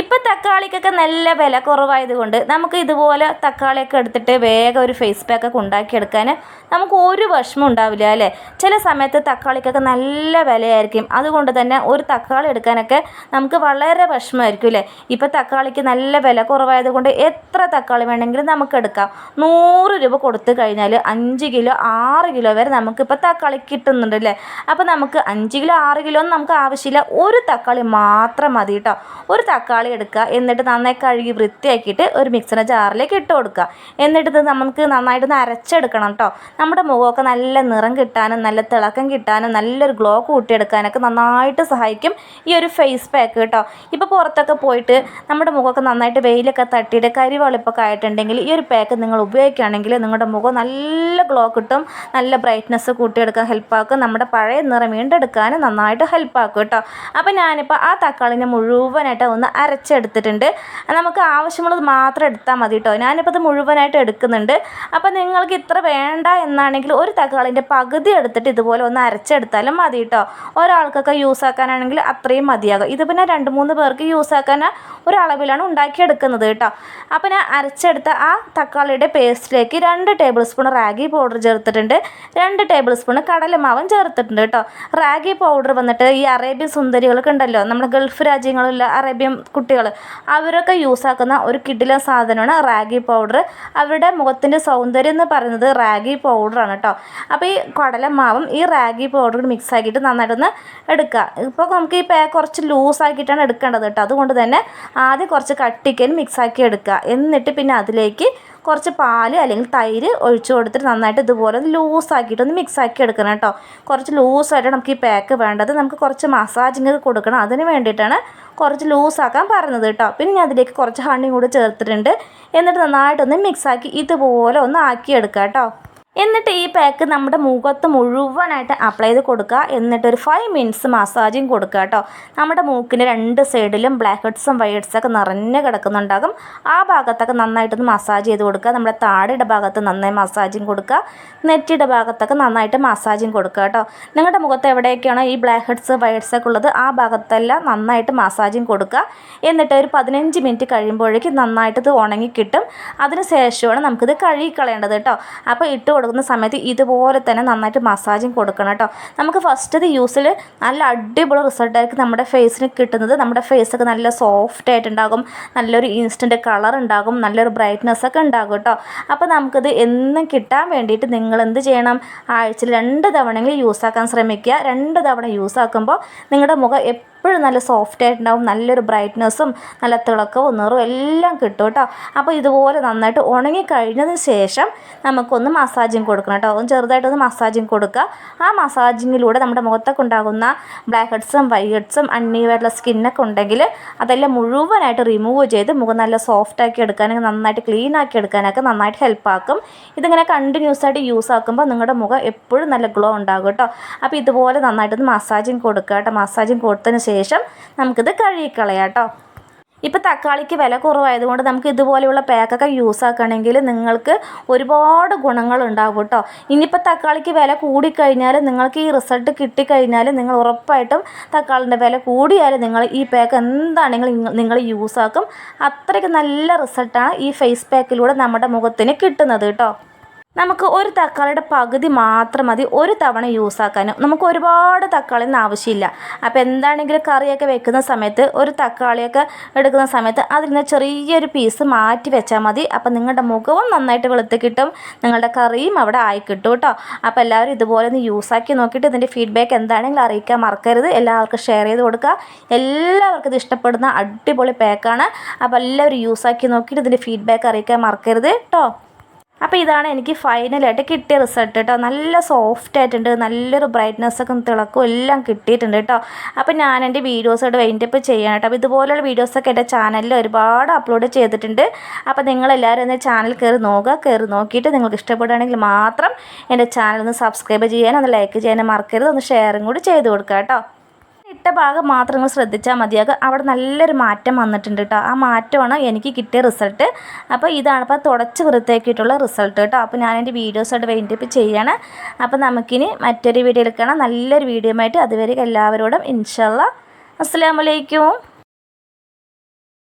ഇപ്പം തക്കാളിക്കൊക്കെ നല്ല വില കുറവായതുകൊണ്ട് നമുക്ക് ഇതുപോലെ തക്കാളിയൊക്കെ എടുത്തിട്ട് വേഗം ഒരു ഫേസ് പാക്ക് പാക്കൊക്കെ ഉണ്ടാക്കിയെടുക്കാൻ നമുക്ക് ഒരു വിഷമം ഉണ്ടാവില്ല അല്ലേ? ചില സമയത്ത് തക്കാളിക്കൊക്കെ നല്ല വിലയായിരിക്കും. അതുകൊണ്ട് തന്നെ ഒരു തക്കാളി എടുക്കാനൊക്കെ നമുക്ക് വളരെ വിഷമമായിരിക്കും അല്ലേ? ഇപ്പം തക്കാളിക്ക് നല്ല വില കുറവായതുകൊണ്ട് എത്ര തക്കാളി വേണമെങ്കിലും നമുക്ക് എടുക്കാം. നൂറ് രൂപ കൊടുത്തു കഴിഞ്ഞാൽ അഞ്ച് കിലോ ആറ് കിലോ വരെ നമുക്കിപ്പോൾ തക്കാളി കിട്ടുന്നുണ്ട് അല്ലേ? അപ്പോൾ നമുക്ക് അഞ്ച് കിലോ ആറ് കിലോ ഒന്നും നമുക്ക് ആവശ്യമില്ല. ഒരു തക്കാളി മാത്രം മതി കേട്ടോ. ഒരു തക്കാളി എടുക്കുക. എന്നിട്ട് നന്നായി കഴുകി വൃത്തിയാക്കിയിട്ട് ഒരു മിക്സിന്റെ ജാറിലേക്ക് ഇട്ട് കൊടുക്കുക. എന്നിട്ട് ഇത് നമുക്ക് നന്നായിട്ടൊന്ന് അരച്ചെടുക്കണം കേട്ടോ നമ്മുടെ മുഖമൊക്കെ നല്ല നിറം കിട്ടാനും നല്ല തിളക്കം കിട്ടാനും നല്ലൊരു ഗ്ലോ കൂട്ടിയെടുക്കാനൊക്കെ നന്നായിട്ട് സഹായിക്കും ഈ ഒരു ഫേസ് പാക്ക് കേട്ടോ ഇപ്പോൾ പുറത്തൊക്കെ പോയിട്ട് നമ്മുടെ മുഖമൊക്കെ നന്നായിട്ട് വെയിലൊക്കെ തട്ടിയിട്ട് കരിവെളുപ്പൊക്കെ ആയിട്ടുണ്ടെങ്കിൽ ഈ ഒരു പാക്ക് നിങ്ങൾ ഉപയോഗിക്കുകയാണെങ്കിൽ നിങ്ങളുടെ മുഖം നല്ല ഗ്ലോ കിട്ടും. നല്ല ബ്രൈറ്റ്നസ് കൂട്ടിയെടുക്കാൻ ഹെൽപ്പാക്കും നമ്മുടെ പഴയ നിറം വീണ്ടെടുക്കാനും നന്നായിട്ട് ഹെൽപ്പാക്കും കേട്ടോ അപ്പോൾ ഞാനിപ്പോൾ ആ തക്കാളിനെ മുഴുവനായിട്ട് ഒന്ന് അരച്ചെടുത്തിട്ടുണ്ട് നമുക്ക് ആവശ്യമുള്ളത് മാത്രം എടുത്താൽ മതി കേട്ടോ ഞാനിപ്പോൾ ഇത് മുഴുവനായിട്ട് എടുക്കുന്നുണ്ട്. അപ്പോൾ നിങ്ങൾക്ക് ഇത്ര വേണ്ട എന്നാണെങ്കിൽ ഒരു തക്കാളിന്റെ പകുതി എടുത്തിട്ട് ഇതുപോലെ ഒന്ന് അരച്ചെടുത്താലും മതി കേട്ടോ ഒരാൾക്കൊക്കെ യൂസ് ആക്കാനാണെങ്കിൽ അത്രയും മതിയാകും. ഇത് പിന്നെ രണ്ട് മൂന്ന് പേർക്ക് യൂസ് ആക്കാൻ ഒരളവിലാണ് ഉണ്ടാക്കിയെടുക്കുന്നത് കേട്ടോ അപ്പോൾ ഞാൻ അരച്ചെടുത്ത ആ തക്കാളിയുടെ പേസ്റ്റിലേക്ക് രണ്ട് ടേബിൾ സ്പൂൺ റാഗി പൗഡർ ചേർത്തിട്ടുണ്ട്. രണ്ട് ടേബിൾ സ്പൂൺ കടലമാവും ചേർത്തിട്ടുണ്ട് കേട്ടോ റാഗി പൗഡർ വന്നിട്ട് ഈ അറേബ്യൻ സുന്ദരികളൊക്കെ ഉണ്ടല്ലോ നമ്മുടെ ഗൾഫ് രാജ്യങ്ങളിലെ അറേബ്യൻ കുട്ടികൾ അവരൊക്കെ യൂസാക്കുന്ന ഒരു കിടിലൻ സാധനമാണ് റാഗി പൗഡർ അവരുടെ മുഖത്തിന്റെ സൗന്ദര്യം എന്ന് പറയുന്നത് റാഗി പൗഡറാണ് കേട്ടോ അപ്പോൾ ഈ കടലമാവും ഈ റാഗി പൗഡറും മിക്സ് ആക്കിയിട്ട് നന്നായിട്ടൊന്ന് എടുക്കുക ഇപ്പോൾ നമുക്ക് ഈ പേ കുറച്ച് ലൂസാക്കിയിട്ടാണ് എടുക്കേണ്ടത് കേട്ടോ അതുകൊണ്ട് തന്നെ ആദ്യം കുറച്ച് കട്ടിക്കൻ മിക്സ് ആക്കി എടുക്കുക എന്നിട്ട് പിന്നെ അതിലേക്ക് കുറച്ച് പാൽ അല്ലെങ്കിൽ തൈര് ഒഴിച്ചു കൊടുത്തിട്ട് നന്നായിട്ട് ഇതുപോലെ ഒന്ന് ലൂസാക്കിയിട്ട് ഒന്ന് മിക്സ് ആക്കി എടുക്കണം കേട്ടോ. കുറച്ച് ലൂസായിട്ട് നമുക്ക് ഈ പാക്ക് വേണ്ടത് നമുക്ക് കുറച്ച് മസാജിങ് കൊടുക്കണം. അതിന് വേണ്ടിയിട്ടാണ് കുറച്ച് ലൂസാക്കാൻ പറഞ്ഞത് കേട്ടോ. പിന്നെ ഞാൻ അതിലേക്ക് കുറച്ച് ഹണിയും കൂടി ചേർത്തിട്ടുണ്ട്. എന്നിട്ട് നന്നായിട്ടൊന്ന് മിക്സാക്കി ഇതുപോലെ ഒന്ന് ആക്കിയെടുക്കാം കേട്ടോ. എന്നിട്ട് ഈ പാക്ക് നമ്മുടെ മുഖത്ത് മുഴുവനായിട്ട് അപ്ലൈ ചെയ്ത് കൊടുക്കുക. എന്നിട്ട് ഒരു ഫൈവ് മിനിറ്റ്സ് മസാജും കൊടുക്കുക കേട്ടോ. നമ്മുടെ മൂക്കിന്റെ രണ്ട് സൈഡിലും ബ്ലാക്ക് ഹെഡ്സും വൈറ്റ്സും ഒക്കെ നിറഞ്ഞ് കിടക്കുന്നുണ്ടാകും. ആ ഭാഗത്തൊക്കെ നന്നായിട്ടൊന്ന് മസാജ് ചെയ്ത് കൊടുക്കുക. നമ്മുടെ താടിയുടെ ഭാഗത്ത് നന്നായി മസാജും കൊടുക്കുക. നെറ്റിയുടെ ഭാഗത്തൊക്കെ നന്നായിട്ട് മസാജും കൊടുക്കുക കേട്ടോ. നിങ്ങളുടെ മുഖത്ത് എവിടെയൊക്കെയാണോ ഈ ബ്ലാക്ക് ഹെഡ്സ് വൈറ്റ്സ് ഒക്കെ ഉള്ളത് ആ ഭാഗത്തെല്ലാം നന്നായിട്ട് മസാജും കൊടുക്കുക. എന്നിട്ട് ഒരു പതിനഞ്ച് മിനിറ്റ് കഴിയുമ്പോഴേക്കും നന്നായിട്ട് ഇത് ഉണങ്ങി കിട്ടും അതിന് ശേഷമാണ് നമുക്കിത് കഴുകി കളയേണ്ടത് കേട്ടോ. അപ്പോൾ ഇട്ട് കൊടുക്കുന്ന സമയത്ത് ഇതുപോലെ തന്നെ നന്നായിട്ട് മസാജും കൊടുക്കണം കേട്ടോ. നമുക്ക് ഫസ്റ്റ് ഇത് യൂസിൽ നല്ല അടിപൊളി റിസൾട്ടായിരിക്കും നമ്മുടെ ഫേസിന് കിട്ടുന്നത്. നമ്മുടെ ഫേസൊക്കെ നല്ല സോഫ്റ്റ് ആയിട്ടുണ്ടാകും നല്ലൊരു ഇൻസ്റ്റന്റ് കളർ ഉണ്ടാകും. നല്ലൊരു ബ്രൈറ്റ്നെസ് ഒക്കെ ഉണ്ടാകും കേട്ടോ. അപ്പോൾ നമുക്കിത് എന്നും കിട്ടാൻ വേണ്ടിയിട്ട് നിങ്ങൾ എന്ത് ചെയ്യണം? ആഴ്ചയിൽ രണ്ട് തവണയെങ്കിലും യൂസ് ആക്കാൻ ശ്രമിക്കുക. രണ്ട് തവണ യൂസ് ആക്കുമ്പോൾ നിങ്ങളുടെ മുഖം എപ്പോഴും നല്ല സോഫ്റ്റ് ആയിട്ടുണ്ടാവും നല്ലൊരു ബ്രൈറ്റ്നസ്സും നല്ല തിളക്കവും നിറവും എല്ലാം കിട്ടും കേട്ടോ. അപ്പോൾ ഇതുപോലെ നന്നായിട്ട് ഉണങ്ങി കഴിഞ്ഞതിന് ശേഷം നമുക്കൊന്ന് മസാജിങ് കൊടുക്കണം കേട്ടോ. ഒന്ന് ചെറുതായിട്ടൊന്ന് മസാജിങ് കൊടുക്കുക. ആ മസാജിങ്ങിലൂടെ നമ്മുടെ മുഖത്തൊക്കെ ഉണ്ടാകുന്ന ബ്ലാക്ക് ഹെഡ്സും വൈറ്റ് ഹെഡ്സും അണ്ണീവായിട്ടുള്ള സ്കിന്നൊക്കെ ഉണ്ടെങ്കിൽ അതെല്ലാം മുഴുവനായിട്ട് റിമൂവ് ചെയ്ത് മുഖം നല്ല സോഫ്റ്റ് ആക്കി എടുക്കാനൊക്കെ നന്നായിട്ട് ക്ലീൻ ആക്കി എടുക്കാനൊക്കെ നന്നായിട്ട് ഹെൽപ്പ് ആക്കും. ഇതിങ്ങനെ കണ്ടിന്യൂസ് ആയിട്ട് യൂസ് ആക്കുമ്പോൾ നിങ്ങളുടെ മുഖം എപ്പോഴും നല്ല ഗ്ലോ ഉണ്ടാകും കേട്ടോ. അപ്പോൾ ഇതുപോലെ നന്നായിട്ടൊന്ന് മസാജിങ് കൊടുക്കുക കേട്ടോ. മസാജിങ് കൊടുത്തതിന് ശേഷം നമുക്കിത് കഴുകിക്കളയാം കേട്ടോ. ഇപ്പോൾ തക്കാളിക്ക് വില കുറവായതുകൊണ്ട് നമുക്ക് ഇതുപോലെയുള്ള പാക്കൊക്കെ യൂസ് ആക്കുകയാണെങ്കിൽ നിങ്ങൾക്ക് ഒരുപാട് ഗുണങ്ങളുണ്ടാവും കേട്ടോ. ഇനിയിപ്പോൾ തക്കാളിക്ക് വില കൂടിക്കഴിഞ്ഞാൽ നിങ്ങൾക്ക് ഈ റിസൾട്ട് കിട്ടിക്കഴിഞ്ഞാൽ നിങ്ങൾ ഉറപ്പായിട്ടും തക്കാളിന്റെ വില കൂടിയാൽ നിങ്ങൾ ഈ പാക്ക് എന്താണെങ്കിലും നിങ്ങൾ യൂസ് ആക്കും. അത്രയ്ക്ക് നല്ല റിസൾട്ടാണ് ഈ ഫേസ് പാക്കിലൂടെ നമ്മുടെ മുഖത്തിന് കിട്ടുന്നത് കേട്ടോ. നമുക്ക് ഒരു തക്കാളിയുടെ പകുതി മാത്രം മതി. ഒരു തവണ യൂസ് ആക്കാനും. നമുക്ക് ഒരുപാട് തക്കാളി ഒന്നും ആവശ്യമില്ല. അപ്പോൾ എന്താണെങ്കിലും കറിയൊക്കെ വെക്കുന്ന സമയത്ത് ഒരു തക്കാളിയൊക്കെ എടുക്കുന്ന സമയത്ത് അതിൽ നിന്ന് ചെറിയൊരു പീസ് മാറ്റി വെച്ചാൽ മതി. അപ്പോൾ നിങ്ങളുടെ മുഖവും നന്നായിട്ട് വെളുത്ത് കിട്ടും. നിങ്ങളുടെ കറിയും അവിടെ ആയി കിട്ടും കേട്ടോ. അപ്പോൾ എല്ലാവരും ഇതുപോലെ ഒന്ന് യൂസ് ആക്കി നോക്കിയിട്ട് ഇതിന്റെ ഫീഡ്ബാക്ക് എന്താണെങ്കിലും അറിയിക്കാൻ മറക്കരുത്. എല്ലാവർക്കും ഷെയർ ചെയ്ത് കൊടുക്കുക. എല്ലാവർക്കും ഇത് ഇഷ്ടപ്പെടുന്ന അടിപൊളി പാക്കാണ് അപ്പോൾ എല്ലാവരും യൂസ് ആക്കി നോക്കിയിട്ട് ഇതിന്റെ ഫീഡ്ബാക്ക് അറിയിക്കാൻ മറക്കരുത് കേട്ടോ. അപ്പോൾ ഇതാണ് എനിക്ക് ഫൈനലായിട്ട് കിട്ടിയ റിസൾട്ട് കേട്ടോ നല്ല സോഫ്റ്റ് ആയിട്ടുണ്ട്. നല്ലൊരു ബ്രൈറ്റ്നസ് ഒക്കെ തിളക്കും. എല്ലാം കിട്ടിയിട്ടുണ്ട് കേട്ടോ അപ്പോൾ ഞാൻ എന്റെ വീഡിയോസോട് വൈൻഡപ്പ് ചെയ്യണം കേട്ടോ അപ്പോൾ ഇതുപോലുള്ള വീഡിയോസൊക്കെ എന്റെ ചാനലിൽ ഒരുപാട് അപ്ലോഡ് ചെയ്തിട്ടുണ്ട്. അപ്പോൾ നിങ്ങളെല്ലാവരും ഒന്ന് ചാനൽ കയറി നോക്കുക. കയറി നോക്കിയിട്ട് നിങ്ങൾക്ക് ഇഷ്ടപ്പെടുകയാണെങ്കിൽ മാത്രം എന്റെ ചാനൽ ഒന്ന് സബ്സ്ക്രൈബ് ചെയ്യാനും ഒന്ന് ലൈക്ക് ചെയ്യാനും മറക്കരുത്. ഒന്ന് ഷെയറും കൂടി ചെയ്ത് കൊടുക്കുക കേട്ടോ ഇട്ട ഭാഗം മാത്രം നിങ്ങൾ ശ്രദ്ധിച്ചാൽ മതിയാകും അവിടെ നല്ലൊരു മാറ്റം വന്നിട്ടുണ്ട് കേട്ടോ. ആ മാറ്റമാണ് എനിക്ക് കിട്ടിയ റിസൾട്ട് അപ്പോൾ ഇതാണ് ഇപ്പോൾ തുടച്ച് വൃത്തിയാക്കിയിട്ടുള്ള റിസൾട്ട് കേട്ടോ. അപ്പോൾ ഞാൻ എന്റെ വീഡിയോസായിട്ട് ഇപ്പോൾ ചെയ്യണം. അപ്പോൾ നമുക്കിനി മറ്റൊരു വീഡിയോ കാണാം. നല്ലൊരു വീഡിയോ ആയിട്ട് അതുവരെ എല്ലാവരോടും ഇൻഷല്ല അസ്സാം വലൈക്കും